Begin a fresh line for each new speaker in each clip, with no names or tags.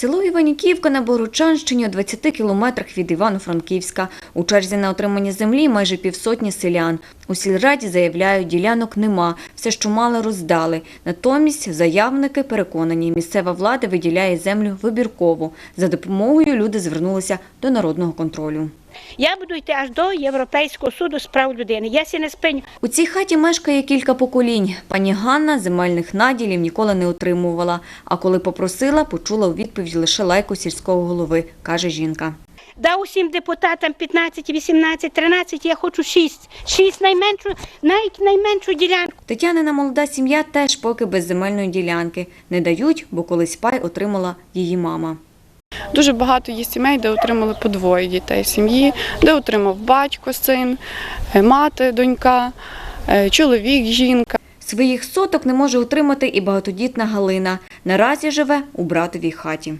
Село Іваніківка на Богородчанщині у 20 кілометрах від Івано-Франківська. У черзі на отримання землі майже півсотні селян. У сільраді заявляють, ділянок нема, все, що мали, роздали. Натомість заявники переконані, місцева влада виділяє землю вибірково. За допомогою люди звернулися до народного контролю.
Я буду йти аж до Європейського суду з прав людини. Я сі не спиню.
У цій хаті мешкає кілька поколінь. Пані Ганна земельних наділів ніколи не отримувала. А коли попросила, почула у відповідь лише лайку сільського голови, каже жінка.
Дав усім депутатам 15, 18, 13, я хочу 6. 6 найменшу, навіть найменшу ділянку.
Тетянина молода сім'я теж поки без земельної ділянки. Не дають, бо колись пай отримала її мама.
Дуже багато є сімей, де отримали по двоє дітей сім'ї, де отримав батько, син, е, мати, донька, е, чоловік, жінка.
Своїх соток не може отримати і багатодітна Галина. Наразі живе у братовій хаті.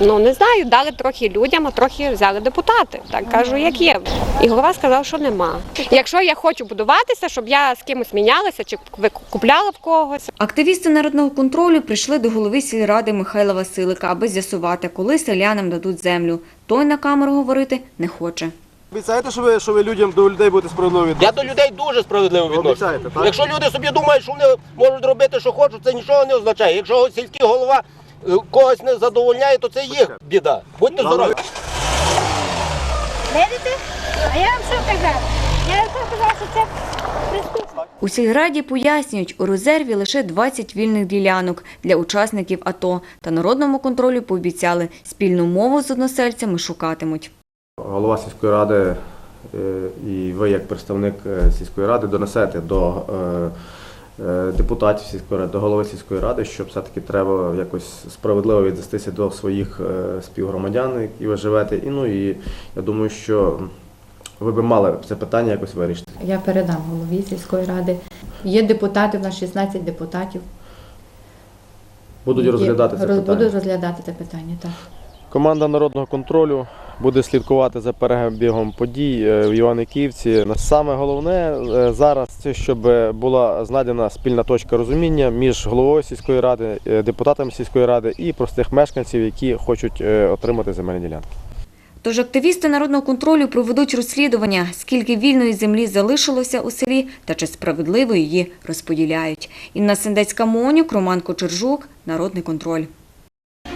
Ну не знаю, дали трохи людям, а трохи взяли депутати. Так кажу, як є. І голова сказав, що нема. Якщо я хочу будуватися, щоб я з кимось мінялася чи купляла в когось.
Активісти народного контролю прийшли до голови сільради Михайла Василика, аби з'ясувати, коли селянам дадуть землю. Той на камеру говорити не хоче.
Обіцяєте, що ви, що ви людям до людей будете справедливо
Я до людей дуже справедливо відношуся. Якщо люди собі думають, що вони можуть робити, що хочуть, це нічого не означає. Якщо сільський голова когось не задовольняє, то це їх біда. Будьте здорові.
Видите? А я вам що казав? Я вам що казав, що це преступно.
У сільраді пояснюють, у резерві лише 20 вільних ділянок для учасників АТО. Та народному контролю пообіцяли, спільну мову з односельцями шукатимуть.
Голова сільської ради е, і ви, як представник е, сільської ради, донесете до е, е, депутатів сільської ради, до голови сільської ради, що все-таки треба якось справедливо віднестися до своїх е, співгромадян, які ви живете. І ну і я думаю, що ви би мали це питання якось вирішити.
Я передам голові сільської ради. Є депутати, у нас 16 депутатів.
Будуть розглядати це питання.
Будуть розглядати це питання, так.
Команда народного контролю буде слідкувати за перебігом подій е, в Іваниківці. Саме головне е, зараз це щоб була знайдена спільна точка розуміння між головою сільської ради, е, депутатами сільської ради і простих мешканців, які хочуть отримати земельні ділянки.
Тож активісти народного контролю проведуть розслідування, скільки вільної землі залишилося у селі та чи справедливо її розподіляють. Інна Сендецька Монюк, Роман Кочержук, Народний контроль.